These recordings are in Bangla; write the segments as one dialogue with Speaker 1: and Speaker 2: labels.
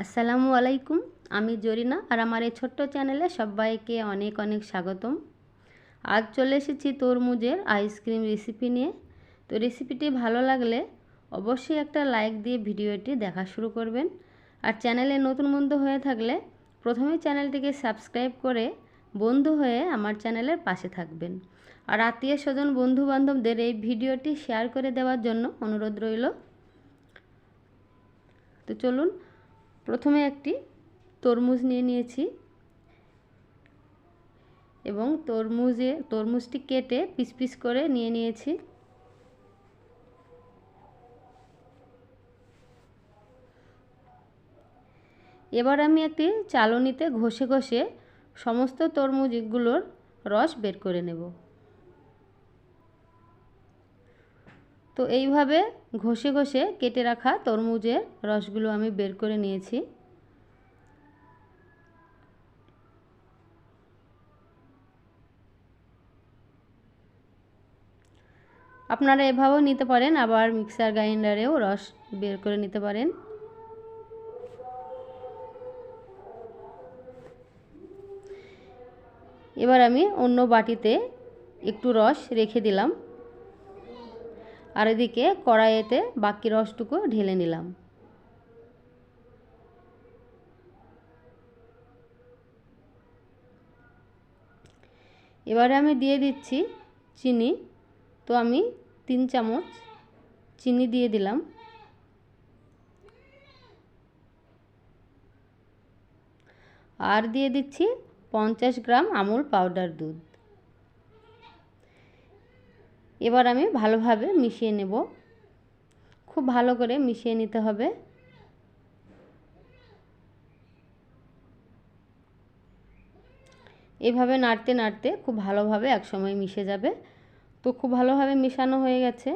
Speaker 1: আসসালামু আলাইকুম, আমি জরিনা আর আমার এই ছোট্ট চ্যানেলে সবাইকে অনেক অনেক স্বাগতম। আজ চলে এসেছি তরমুজের আইসক্রিম রেসিপি নিয়ে। তো রেসিপিটি ভালো লাগলে অবশ্যই একটা লাইক দিয়ে ভিডিওটি দেখা শুরু করবেন। আর চ্যানেলে নতুন বন্ধু হয়ে থাকলে প্রথমেই চ্যানেলটিকে সাবস্ক্রাইব করে বন্ধু হয়ে আমার চ্যানেলের পাশে থাকবেন। আর আত্মীয় স্বজন বন্ধু বান্ধবদের এই ভিডিওটি শেয়ার করে দেওয়ার জন্য অনুরোধ রইল। তো চলুন প্রথমে একটি তরমুজ নিয়ে নিয়েছি এবং তরমুজে, তরমুজটি কেটে পিস পিস করে নিয়ে নিয়েছি। এবার আমি একটি চালনিতে ঘষে ঘষে সমস্ত তরমুজগুলোর রস বের করে নেব। তো এইভাবে ঘষে ঘষে কেটে রাখা তরমুজের রসগুলো আমি বের করে নিয়েছি। আপনারা এভাবেও নিতে পারেন, আবার মিক্সার গ্রাইন্ডারেও রস বের করে নিতে পারেন। এবার আমি অন্য বাটিতে একটু রস রেখে দিলাম। আর এদিকে কড়াইয়েতে বাকি রসটুকু ঢেলে নিলাম। এবারে আমি দিয়ে দিচ্ছি চিনি। তো আমি তিন চামচ চিনি দিয়ে দিলাম। আর দিয়ে দিচ্ছি পঞ্চাশ গ্রাম আমুল পাউডার দুধ। এবার আমি ভালোভাবে মিশিয়ে নেব। খুব ভালো করে মিশিয়ে নিতে হবে। এভাবে নাড়তে নাড়তে খুব ভালোভাবে একসময় মিশে যাবে। তো খুব ভালোভাবে মিশানো হয়ে গেছে।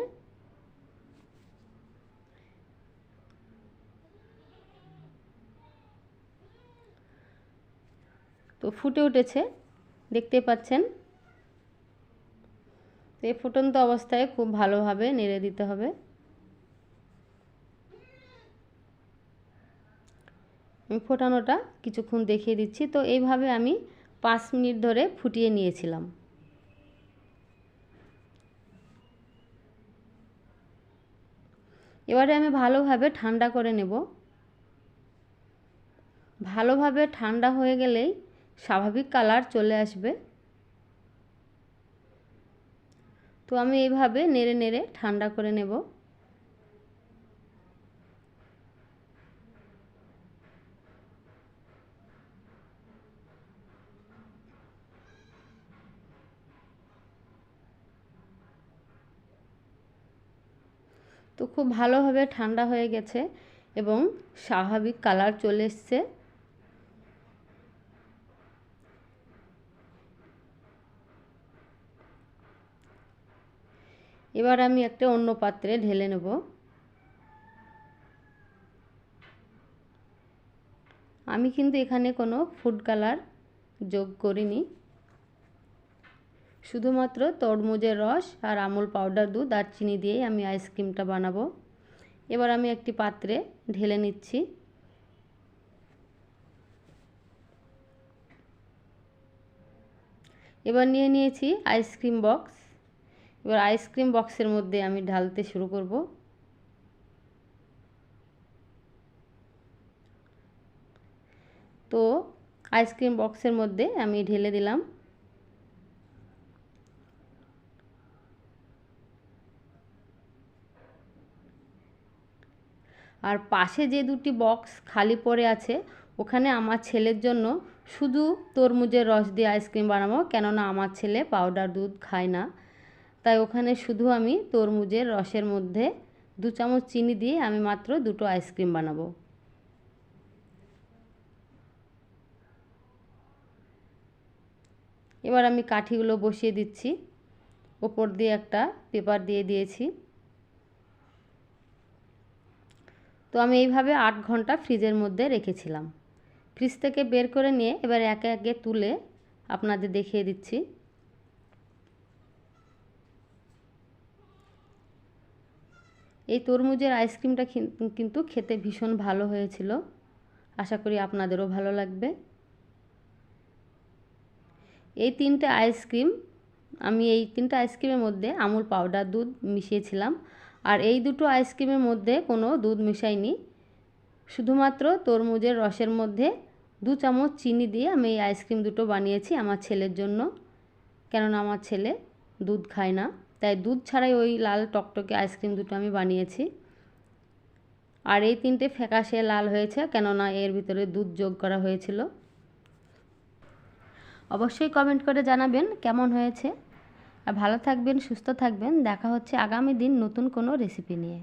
Speaker 1: তো ফুটে উঠেছে, দেখতে পাচ্ছেন? তো ফুটন্ত অবস্থায় খুব ভালোভাবে নেড়ে দিতে হবে। আমি ফোটানোটা কিছুক্ষণ দেখিয়ে দিচ্ছি। তো এইভাবে আমি পাঁচ মিনিট ধরে ফুটিয়ে নিয়েছিলাম। এবারে আমি ভালোভাবে ঠান্ডা করে নেব। ভালোভাবে ঠান্ডা হয়ে গেলেই স্বাভাবিক কালার চলে আসবে। তো আমি এইভাবে নেড়ে নেড়ে ঠান্ডা করে নেব। তো খুব ভালোভাবে ঠান্ডা হয়ে গেছে এবং স্বাভাবিক কালার চলে এসছে। এবার আমি একটা অন্য পাত্রে ঢেলে নেব। আমি কিন্তু এখানে কোনো ফুড কালার যোগ করিনি। শুধুমাত্র তরমুজের রস আর আমুল পাউডার দুধ আর চিনি দিয়েই আমি আইসক্রিমটা বানাবো। এবার আমি একটি পাত্রে ঢেলে নিচ্ছি। এবার নিয়ে নিয়েছি আইসক্রিম বক্স এবার আইসক্রিম বক্সের মধ্যে আমি ঢালতে শুরু করব। তো আইসক্রিম বক্সের মধ্যে আমি ঢেলে দিলাম। আর পাশে যে দুটি বক্স খালি পড়ে আছে, ওখানে আমার ছেলের জন্য শুধু তরমুজের রস দিয়ে আইসক্রিম বানাবো, কেননা আমার ছেলে পাউডার দুধ খায় না। তাই ওখানে শুধু আমি তরমুজের রসের মধ্যে দু চামচ চিনি দিয়ে আমি মাত্র দুটো আইসক্রিম বানাবো। এবার আমি কাঠিগুলো বসিয়ে দিচ্ছি। ওপর দিয়ে একটা পেপার দিয়ে দিয়েছি। তো আমি এইভাবে আট ঘণ্টা ফ্রিজের মধ্যে রেখেছিলাম। ফ্রিজ থেকে বের করে নিয়ে এবার একে একে তুলে আপনাদের দেখিয়ে দিচ্ছি। এই তরমুজের আইসক্রিমটা কিন্তু খেতে ভীষণ ভালো হয়েছিল। আশা করি আপনাদেরও ভালো লাগবে। এই তিনটে আইসক্রিম, আমি এই তিনটে আইসক্রিমের মধ্যে আমুল পাউডার, দুধ মিশিয়েছিলাম। আর এই দুটো আইসক্রিমের মধ্যে কোনো দুধ মিশাইনি। শুধুমাত্র তরমুজের রসের মধ্যে দু চামচ চিনি দিয়ে আমি এই আইসক্রিম দুটো বানিয়েছি আমার ছেলের জন্য। কেননা আমার ছেলে দুধ খায় না। তাই দুধ ছাড়াই ওই লাল টকটকে আইসক্রিম দুটো আমি বানিয়েছি। আর এই তিনটে ফ্যাকাশে লাল হয়েছে, কেননা এর ভিতরে দুধ যোগ করা হয়েছিল। অবশ্যই কমেন্ট করে জানাবেন কেমন হয়েছে। আর ভালো থাকবেন, সুস্থ থাকবেন, দেখা হচ্ছে আগামী দিন নতুন কোনো রেসিপি নিয়ে।